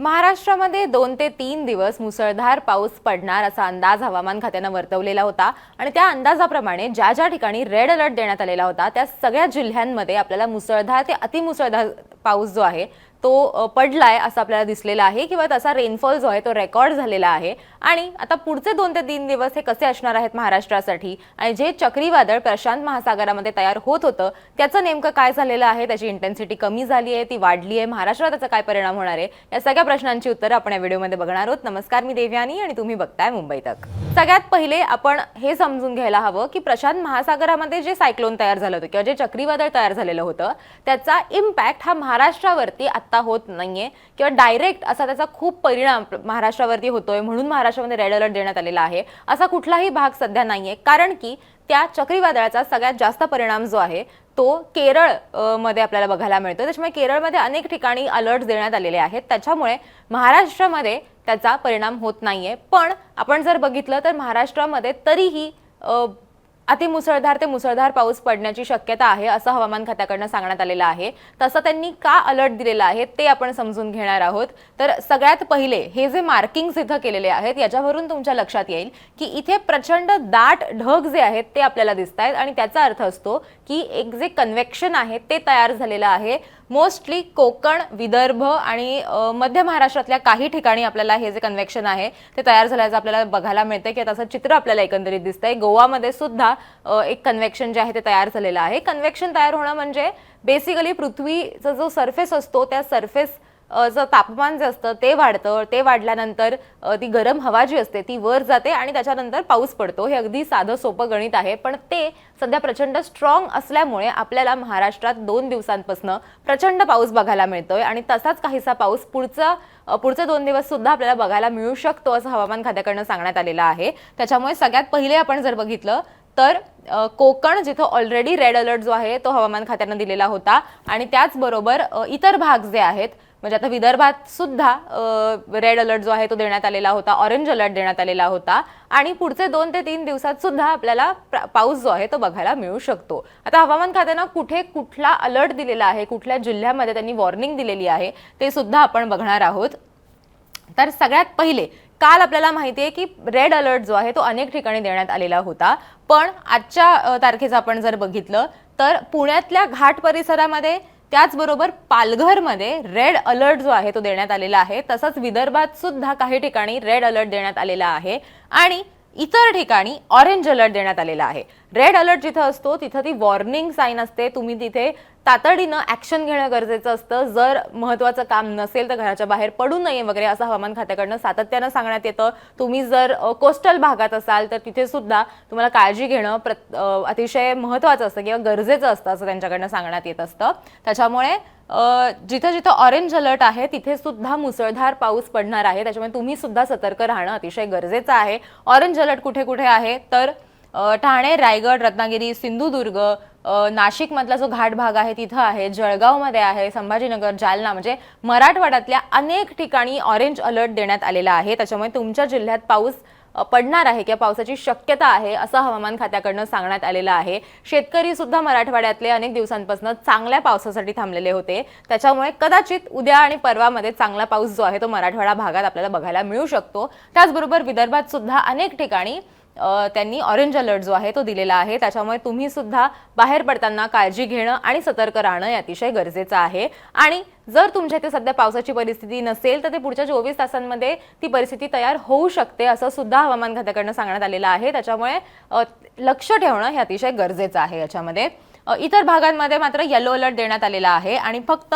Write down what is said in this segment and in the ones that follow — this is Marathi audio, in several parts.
महाराष्ट्रामध्ये दोन ते तीन दिवस मुसळधार पाऊस पडणार असा अंदाज हवामान खात्यानं वर्तवलेला होता. आणि त्या अंदाजाप्रमाणे ज्या ज्या ठिकाणी रेड अलर्ट देण्यात आलेला होता त्या सगळ्या जिल्ह्यांमध्ये आपल्याला मुसळधार ते अतिमुसळधार पाऊस जो आहे तो पडलाय असं आपल्याला दिसलेला आहे किंवा तसा रेनफॉल जो आहे तो रेकॉर्ड झालेला आहे. आणि आता पुढचे दोन ते तीन दिवस हे कसे असणार आहेत महाराष्ट्रासाठी? आणि जे चक्रीवादळ प्रशांत महासागरामध्ये तयार होत होतं त्याचं नेमकं काय झालेलं आहे? त्याची इंटेन्सिटी कमी झाली आहे ती वाढली आहे. महाराष्ट्रात त्याचा काय परिणाम होणार आहे? या सगळ्या प्रश्नांची उत्तरं आपण या व्हिडिओमध्ये बघणार आहोत. नमस्कार मी देवयानी आणि तुम्ही बघताय मुंबई तक. सगळ्यात पहिले आपण हे समजून घ्यायला हवं की प्रशांत महासागरामध्ये जे सायक्लोन तयार झालं होतं किंवा जे चक्रीवादळ तयार झालेलं होतं त्याचा इम्पॅक्ट हा महाराष्ट्रावरती आत्ता होत नाहीये. किंवा डायरेक्ट असा त्याचा खूप परिणाम महाराष्ट्रावरती होतोय म्हणून महाराष्ट्रामध्ये रेड अलर्ट देण्यात आलेला आहे. असा कुठलाही भाग सध्या नाहीये. कारण की त्या चक्रीवादळाचा सगळ्यात जास्त परिणाम जो आहे तो केरळमध्ये आपल्याला बघायला मिळतो त्याच्यामुळे केरळमध्ये अनेक ठिकाणी अलर्ट देण्यात आलेले आहेत. त्याच्यामुळे महाराष्ट्रामध्ये त्याचा परिणाम होत नाहीये. पण आपण जर बघितलं तर महाराष्ट्रामध्ये तरीही अतिमुसळधार ते मुसळधार पाऊस पडण्याची शक्यता आहे असं हवामान खात्याकडनं सांगण्यात आलेलं आहे. तसं त्यांनी का अलर्ट दिलेला आहे ते आपण समजून घेणार आहोत. तर सगळ्यात पहिले हे जे मार्किंग्स इथं केलेले आहेत याच्यावरून तुमच्या लक्षात येईल की इथे प्रचंड दाट ढग जे आहेत ते आपल्याला दिसत आहेत आणि त्याचा अर्थ असतो की एक जे कन्व्हेक्शन आहे ते तयार झालेलं आहे. मोस्टली कोकण विदर्भ आणि मध्य महाराष्ट्रातल्या काही ठिकाणी आपल्याला हे जे कन्व्हेक्शन आहे ते तयार झाल्याचं आपल्याला बघायला मिळतंय की तसं चित्र आपल्याला एकंदरीत दिसतंय. गोवामध्ये सुद्धा एक कन्व्हेक्शन जे आहे ते तयार झालेलं आहे. कन्व्हेक्शन तयार होणं म्हणजे बेसिकली पृथ्वीचा जो सरफेस असतो त्या सरफेस चं तापमान जे असतं ते वाढतं. ते वाढल्यानंतर ती गरम हवा जी असते ती वर जाते आणि त्याच्यानंतर पाऊस पडतो. हे अगदी साधं सोपं गणित आहे. पण ते सध्या प्रचंड स्ट्रॉंग असल्यामुळे आपल्याला महाराष्ट्रात दोन दिवसांपासून प्रचंड पाऊस बघायला मिळतोय आणि तसाच काहीसा पाऊस पुढचा पुढचे दोन दिवस सुद्धा आपल्याला बघायला मिळू शकतो असं हवामान खात्याकडनं सांगण्यात आलेलं आहे. त्याच्यामुळे सगळ्यात पहिले आपण जर बघितलं तर कोकण जिथं ऑलरेडी रेड अलर्ट जो आहे तो हवामान खात्यानं दिलेला होता. आणि त्याचबरोबर इतर भाग जे आहेत म्हणजे आता विदर्भात सुद्धा रेड अलर्ट जो आहे तो देण्यात आलेला होता ऑरेंज अलर्ट देण्यात आलेला होता. आणि पुढचे दोन ते तीन दिवसात सुद्धा आपल्याला पाऊस जो आहे तो बघायला मिळू शकतो. आता हवामान खात्यानं कुठे कुठला अलर्ट दिलेला आहे कुठल्या जिल्ह्यामध्ये त्यांनी वॉर्निंग दिलेली आहे ते सुद्धा आपण बघणार आहोत. तर सगळ्यात पहिले काल आपल्याला माहिती आहे की रेड अलर्ट जो आहे तो अनेक ठिकाणी देण्यात आलेला होता. पण आजच्या तारखेचं आपण जर बघितलं तर पुण्यातल्या घाट परिसरामध्ये त्याचबरोबर पालघरमध्ये रेड अलर्ट जो आहे तो देण्यात आलेला आहे. तसंच विदर्भात सुद्धा काही ठिकाणी रेड अलर्ट देण्यात आलेला आहे. आणि इतर ठिकाणी ऑरेंज अलर्ट देण्यात आलेला आहे. रेड अलर्ट जिथं असतो तिथं ती वॉर्निंग साईन असते. तुम्ही तिथे तातडीनं ऍक्शन घेणं गरजेचं असतं. जर महत्वाचं काम नसेल तर घराच्या बाहेर पडू नये वगैरे असं हवामान खात्याकडनं सातत्यानं सांगण्यात येतं. तुम्ही जर कोस्टल भागात असाल तर तिथे सुद्धा तुम्हाला काळजी घेणं प्रत- अतिशय महत्वाचं असतं किंवा गरजेचं असतं असं त्यांच्याकडनं सांगण्यात येत असतं. त्याच्यामुळे जिथं जिथं ऑरेंज अलर्ट आहे तिथे सुद्धा मुसळधार पाऊस पडणार आहे. त्याच्यामुळे तुम्ही सुद्धा सतर्क राहणं अतिशय गरजेचं आहे. ऑरेंज अलर्ट कुठे कुठे आहे? तर ठाणे रायगड रत्नागिरी सिंधुदुर्ग नाशिकमधला जो घाट भाग आहे तिथं आहे जळगावमध्ये आहे संभाजीनगर जालना म्हणजे मराठवाड्यातल्या अनेक ठिकाणी ऑरेंज अलर्ट देण्यात आलेला आहे. त्याच्यामुळे तुमच्या जिल्ह्यात पाऊस पडणार आहे किंवा पावसाची शक्यता आहे असं हवामान खात्याकडनं सांगण्यात आलेलं आहे. शेतकरी सुद्धा मराठवाड्यातले अनेक दिवसांपासून चांगल्या पावसासाठी थांबलेले होते. त्याच्यामुळे कदाचित उद्या आणि परवामध्ये चांगला पाऊस जो आहे तो मराठवाडा भागात आपल्याला बघायला मिळू शकतो. त्याचबरोबर विदर्भात सुद्धा अनेक ठिकाणी त्यांनी ऑरेंज अलर्ट जो आहे तो दिलेला आहे. त्याच्यामुळे तुम्ही सुद्धा बाहेर पडताना काळजी घेणं आणि सतर्क राहणं हे अतिशय गरजेचं आहे. आणि जर तुमच्या इथे सध्या पावसाची परिस्थिती नसेल तर ते पुढच्या चोवीस तासांमध्ये ती परिस्थिती तयार होऊ शकते असं सुद्धा हवामान खात्याकडनं सांगण्यात आलेलं आहे. त्याच्यामुळे लक्ष ठेवणं हे अतिशय गरजेचं आहे याच्यामध्ये. इतर भागांमध्ये मात्र येलो अलर्ट देण्यात आलेला आहे. आणि फक्त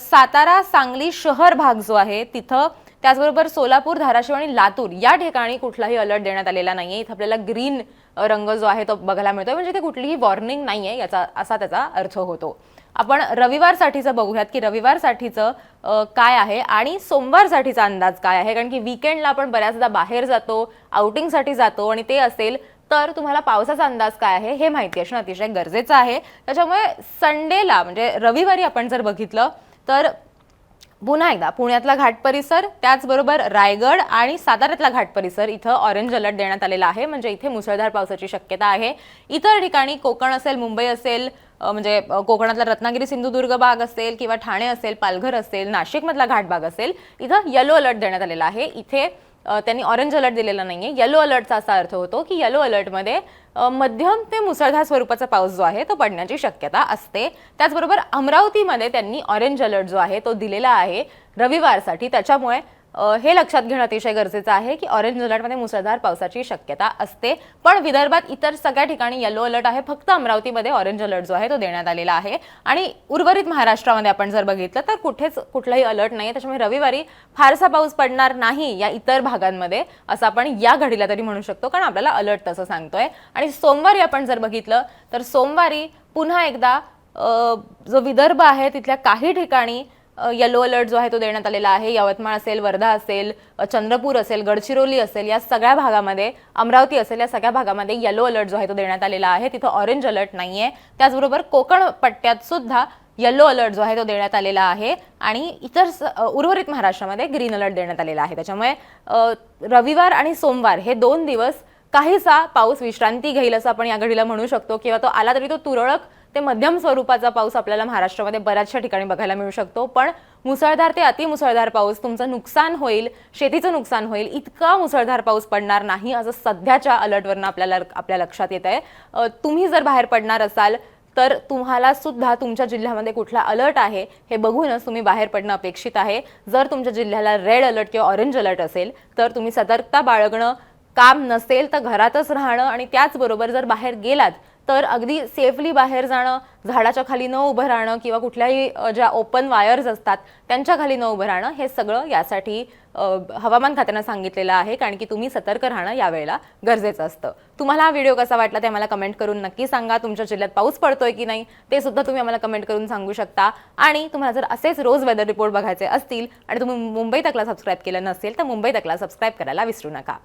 सातारा सांगली शहर भाग जो आहे तिथं त्याचबरोबर सोलापूर धाराशिव आणि लातूर या ठिकाणी कुठलाही अलर्ट देण्यात आलेला नाहीये. इथं आपल्याला ग्रीन रंग जो आहे तो बघायला मिळतोय. म्हणजे ते कुठलीही वॉर्निंग नाहीये याचा असा त्याचा अर्थ होतो. आपण रविवारसाठीचं बघूयात की रविवारसाठीचं काय आहे आणि सोमवारसाठीचा अंदाज काय आहे? कारण की विकेंडला आपण बऱ्याचदा बाहेर जातो आउटिंगसाठी जातो आणि ते असेल तर तुम्हाला पावसाचा अंदाज काय आहे हे माहिती असणं अतिशय गरजेचं आहे. त्याच्यामुळे संडेला म्हणजे रविवारी आपण जर बघितलं तर पुन्हा एकदा पुण्यातला घाट परिसर त्याचबरोबर रायगड आणि साताऱ्यातला घाट परिसर इथं ऑरेंज अलर्ट देण्यात आलेला आहे. म्हणजे इथे मुसळधार पावसाची शक्यता आहे. इतर ठिकाणी कोकण असेल मुंबई असेल म्हणजे कोकणातला रत्नागिरी सिंधुदुर्ग भाग असेल किंवा ठाणे असेल पालघर असेल नाशिकमधला घाट भाग असेल इथं येलो अलर्ट देण्यात आलेला आहे. इथे त्यांनी ऑरेंज अलर्ट दिलेला नाहीये. येलो अलर्टचा असा अर्थ होतो की येलो अलर्टमध्ये मध्यम ते मुसळधार स्वरूपाचा पाऊस जो आहे तो पडण्याची शक्यता असते. त्याचबरोबर अमरावतीमध्ये त्यांनी ऑरेंज अलर्ट जो आहे तो दिलेला आहे रविवारसाठी. त्याच्यामुळे हे लक्षात घेणं अतिशय गरजेचं आहे की ऑरेंज अलर्टमध्ये मुसळधार पावसाची शक्यता असते. पण विदर्भात इतर सगळ्या ठिकाणी येलो अलर्ट आहे. फक्त अमरावतीमध्ये ऑरेंज अलर्ट जो आहे तो देण्यात आलेला आहे. आणि उर्वरित महाराष्ट्रामध्ये आपण जर बघितलं तर कुठेच कुठलाही अलर्ट नाही त्याच्यामुळे रविवारी फारसा पाऊस पडणार नाही या इतर भागांमध्ये असं आपण या घडीला तरी म्हणू शकतो. कारण आपल्याला अलर्ट तसं सांगतोय. आणि सोमवारी आपण जर बघितलं तर सोमवारी पुन्हा एकदा जो विदर्भ आहे तिथल्या काही ठिकाणी येलो अलर्ट जो आहे तो देण्यात आलेला आहे. यवतमाळ असेल वर्धा असेल चंद्रपूर असेल गडचिरोली असेल या सगळ्या भागामध्ये अमरावती असेल या सगळ्या भागामध्ये येलो अलर्ट जो आहे तो देण्यात आलेला आहे. तिथं ऑरेंज अलर्ट नाही आहे त्याचबरोबर कोकण पट्ट्यात सुद्धा येलो अलर्ट जो आहे तो देण्यात आलेला आहे. आणि इतर स- उर्वरित महाराष्ट्रामध्ये ग्रीन अलर्ट देण्यात आलेला आहे. त्याच्यामुळे रविवार आणि सोमवार हे दोन दिवस काहीसा पाऊस विश्रांती घेईल असं आपण या घडीला म्हणू शकतो. किंवा तो आला तरी तो तुरळक ते मध्यम स्वरूपाचा पाऊस आपल्याला महाराष्ट्रामध्ये बऱ्याचशा ठिकाणी बघायला मिळू शकतो. पण मुसळधार ते अतिमुसळधार पाऊस तुमचं नुकसान होईल शेतीचं नुकसान होईल इतका मुसळधार पाऊस पडणार नाही असं सध्याच्या अलर्टवरनं आपल्याला आपल्या लक्षात येत आहे. तुम्ही जर बाहेर पडणार असाल तर तुम्हाला सुद्धा तुमच्या जिल्ह्यामध्ये कुठला अलर्ट आहे हे बघूनच तुम्ही बाहेर पडणं अपेक्षित आहे. जर तुमच्या जिल्ह्याला रेड अलर्ट किंवा ऑरेंज अलर्ट असेल तर तुम्ही सतर्कता बाळगणं काम नसेल तर घरातच राहणं आणि त्याचबरोबर जर बाहेर गेलात तर अगदी सेफली बाहेर जाणं झाडाच्या खाली न उभं राहणं किंवा कुठल्याही ज्या ओपन वायर्स असतात त्यांच्या खाली न उभं राहणं हे सगळं यासाठी हवामान खात्यानं सांगितलेलं आहे. कारण की तुम्ही सतर्क राहणं यावेळेला गरजेचं असतं. तुम्हाला हा व्हिडिओ कसा वाटला ते आम्हाला कमेंट करून नक्की सांगा. तुमच्या जिल्ह्यात पाऊस पडतोय की नाही ते सुद्धा तुम्ही आम्हाला कमेंट करून सांगू शकता. आणि तुम्हाला जर असेच रोज वेदर रिपोर्ट बघायचे असतील आणि तुम्ही मुंबई तकला सबस्क्राईब केलं नसेल तर मुंबई तकला सबस्क्राईब करायला विसरू नका.